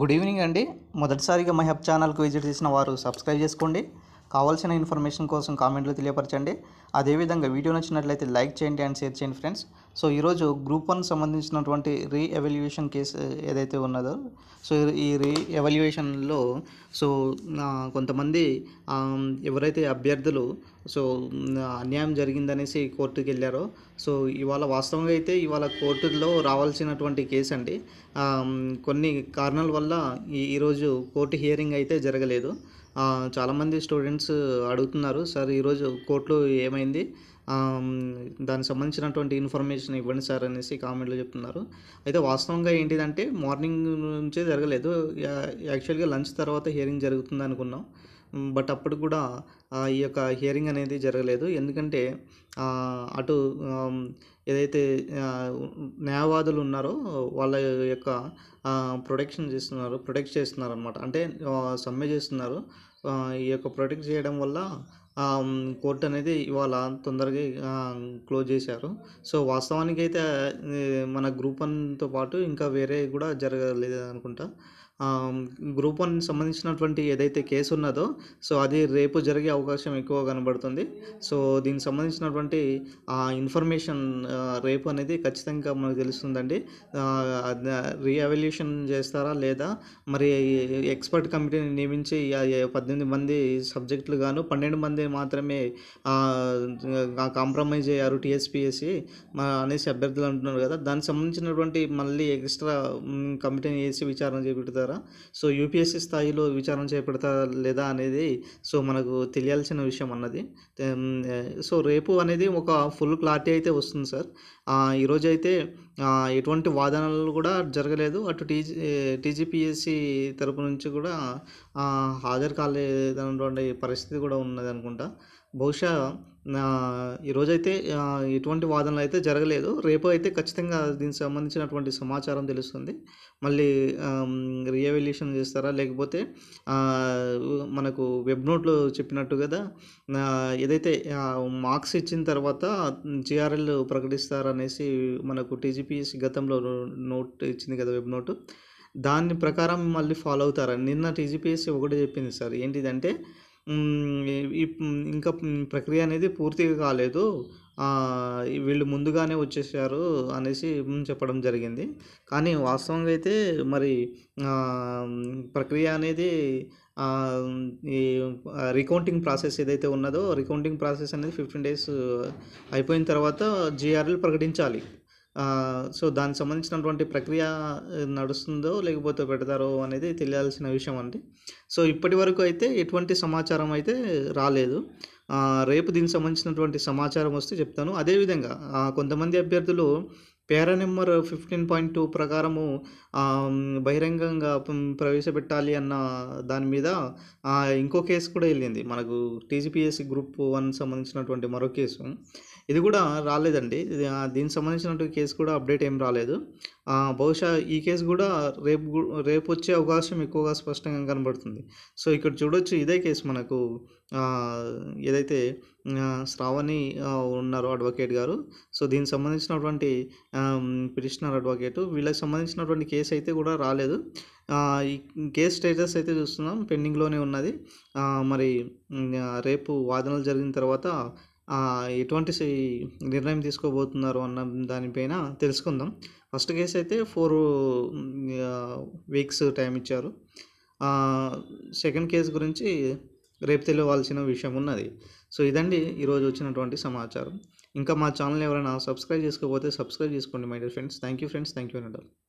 Good evening అండి. మొదటిసారిగా my hub ఛానల్కి విజిట్ చేసిన వారు సబ్స్క్రైబ్ చేసుకోండి. కావాల్సిన ఇన్ఫర్మేషన్ కోసం కామెంట్లో తెలియపరచండి. అదేవిధంగా వీడియో నచ్చినట్లయితే లైక్ చేయండి అండ్ షేర్ చేయండి ఫ్రెండ్స్. సో ఈరోజు గ్రూప్ వన్ సంబంధించినటువంటి రీ ఎవల్యూషన్ కేసు ఏదైతే ఉన్నదో సో ఈ రీ ఎవల్యూషన్లో సో కొంతమంది ఎవరైతే అభ్యర్థులు సో అన్యాయం జరిగిందనేసి కోర్టుకి వెళ్ళారు సో ఇవాళ వాస్తవంగా అయితే ఇవాళ కోర్టులో రావాల్సినటువంటి కేసు అండి కొన్ని కారణాల వల్ల ఈరోజు కోర్టు హియరింగ్ అయితే జరగలేదు. చాలామంది స్టూడెంట్స్ అడుగుతున్నారు సార్ ఈరోజు కోర్టులో ఏమైంది? దానికి సంబంధించినటువంటి ఇన్ఫర్మేషన్ ఇవ్వండి సార్ అనేసి కామెంట్లో చెప్తున్నారు. అయితే వాస్తవంగా ఏంటిదంటే మార్నింగ్ నుంచే జరగలేదు. యాక్చువల్గా లంచ్ తర్వాత హియరింగ్ జరుగుతుంది అనుకున్నాం. బట్ అప్పుడు కూడా ఈ యొక్క హియరింగ్ అనేది జరగలేదు. ఎందుకంటే అటు ఏదైతే న్యాయవాదులు ఉన్నారో వాళ్ళ యొక్క ప్రొటెక్షన్ చేస్తున్నారు ప్రొటెక్ట్ చేస్తున్నారు అనమాట అంటే సమ్మె చేస్తున్నారు. ఈ యొక్క ప్రొటెక్ట్ చేయడం వల్ల కోర్టు అనేది ఇవాళ తొందరగా క్లోజ్ చేశారు. సో వాస్తవానికి అయితే మన గ్రూప్ వన్తో పాటు ఇంకా వేరే కూడా జరగలేదు అనుకుంటా. గ్రూప్ వన్ సంబంధించినటువంటి ఏదైతే కేసు ఉన్నదో సో అది రేపు జరిగే అవకాశం ఎక్కువ కనబడుతుంది. సో దీనికి సంబంధించినటువంటి ఇన్ఫర్మేషన్ రేపు అనేది ఖచ్చితంగా మనకు తెలుస్తుందండి. రీఅవల్యూషన్ చేస్తారా లేదా? మరి ఎక్స్పర్ట్ కమిటీని నియమించి పద్దెనిమిది మంది సబ్జెక్టులు గాను పన్నెండు మంది మాత్రమే కాంప్రమైజ్ అయ్యారు టీఎస్పిఎస్సి అనేసి అభ్యర్థులు అంటున్నారు కదా. దానికి సంబంధించినటువంటి మళ్ళీ ఎక్స్ట్రా కమిటీని వేసి విచారణ చేపెడతారు? సో యూపీఎస్సీ స్థాయిలో విచారణ చేపడతా లేదా అనేది సో మనకు తెలియాల్సిన విషయం అన్నది. సో రేపు అనేది ఒక ఫుల్ క్లారిటీ అయితే వస్తుంది సార్. ఈరోజు అయితే ఎటువంటి వాదనలు కూడా జరగలేదు. అటు టీజీ టీజీపీఎస్సీ తరపు నుంచి కూడా హాజరు కాలేదన్నటువంటి పరిస్థితి కూడా ఉన్నది అనుకుంటా బహుశా ఈరోజైతే ఎటువంటి వాదనలు అయితే జరగలేదు. రేపు అయితే ఖచ్చితంగా దీనికి సంబంధించినటువంటి సమాచారం తెలుస్తుంది. మళ్ళీ రీఎవల్యూషన్ చేస్తారా? లేకపోతే మనకు వెబ్ నోట్లో చెప్పినట్టు కదా ఏదైతే మార్క్స్ ఇచ్చిన తర్వాత జిఆర్ఎల్ ప్రకటిస్తారనేసి మనకు టీజీపీఎస్సీ గతంలో నోట్ ఇచ్చింది కదా వెబ్ నోటు దాని ప్రకారం మళ్ళీ ఫాలో అవుతారా? నిన్న టీజీపీఎస్సీ ఒకటి చెప్పింది సార్. ఏంటిదంటే ఇంకా ప్రక్రియ అనేది పూర్తిగా కాలేదు. వీళ్ళు ముందుగానే వచ్చేసారు అనేసి చెప్పడం జరిగింది. కానీ వాస్తవంగా అయితే మరి ప్రక్రియ అనేది ఈ రికౌంటింగ్ ప్రాసెస్ ఏదైతే ఉన్నదో రికౌంటింగ్ ప్రాసెస్ అనేది ఫిఫ్టీన్ డేస్ అయిపోయిన తర్వాత జిఆర్ఎల్ ప్రకటించాలి. సో దానికి సంబంధించినటువంటి ప్రక్రియ నడుస్తుందో లేకపోతే పెడతారో అనేది తెలియాల్సిన విషయం అండి. సో ఇప్పటి వరకు అయితే ఎటువంటి సమాచారం అయితే రాలేదు. రేపు దీనికి సంబంధించినటువంటి సమాచారం వస్తే చెప్తాను. అదేవిధంగా కొంతమంది అభ్యర్థులు para number fifteen point two ప్రకారము బహిరంగంగా ప్రవేశపెట్టాలి అన్న దాని మీద ఇంకో కేసు కూడా వెళ్ళింది. మనకు టీజీపీఎస్సీ గ్రూప్ వన్ సంబంధించినటువంటి మరో కేసు. ఇది కూడా రాలేదండి. ఇది, దీనికి సంబంధించినటువంటి కేసు కూడా అప్డేట్ ఏం రాలేదు. బహుశా ఈ కేసు కూడా రేపు రేపు వచ్చే అవకాశం ఎక్కువగా స్పష్టంగా కనబడుతుంది. సో ఇక్కడ చూడొచ్చు ఇదే కేసు మనకు ఏదైతే శ్రావణి ఉన్నారు ఉన్నారో అడ్వకేట్ గారు. సో దీనికి సంబంధించినటువంటి పిటిషనర్ అడ్వకేటు. వీళ్ళకి సంబంధించినటువంటి కేసు అయితే కూడా రాలేదు. ఈ కేసు స్టేటస్ అయితే చూస్తున్నాం పెండింగ్లోనే ఉన్నది. మరి రేపు వాదనలు జరిగిన తర్వాత ఎటువంటి నిర్ణయం తీసుకోబోతున్నారు అన్న దానిపైన తెలుసుకుందాం. ఫస్ట్ కేసు అయితే ఫోర్ వీక్స్ టైం ఇచ్చారు. సెకండ్ కేసు గురించి రేపు తెలియవలసిన విషయం ఉన్నది. సో ఇదండి ఈరోజు వచ్చినటువంటి సమాచారం. ఇంకా మా ఛానల్ ఎవరైనా సబ్స్క్రైబ్ చేసుకోకపోతే సబ్స్క్రైబ్ చేసుకోండి my dear friends. Thank you friends thank you and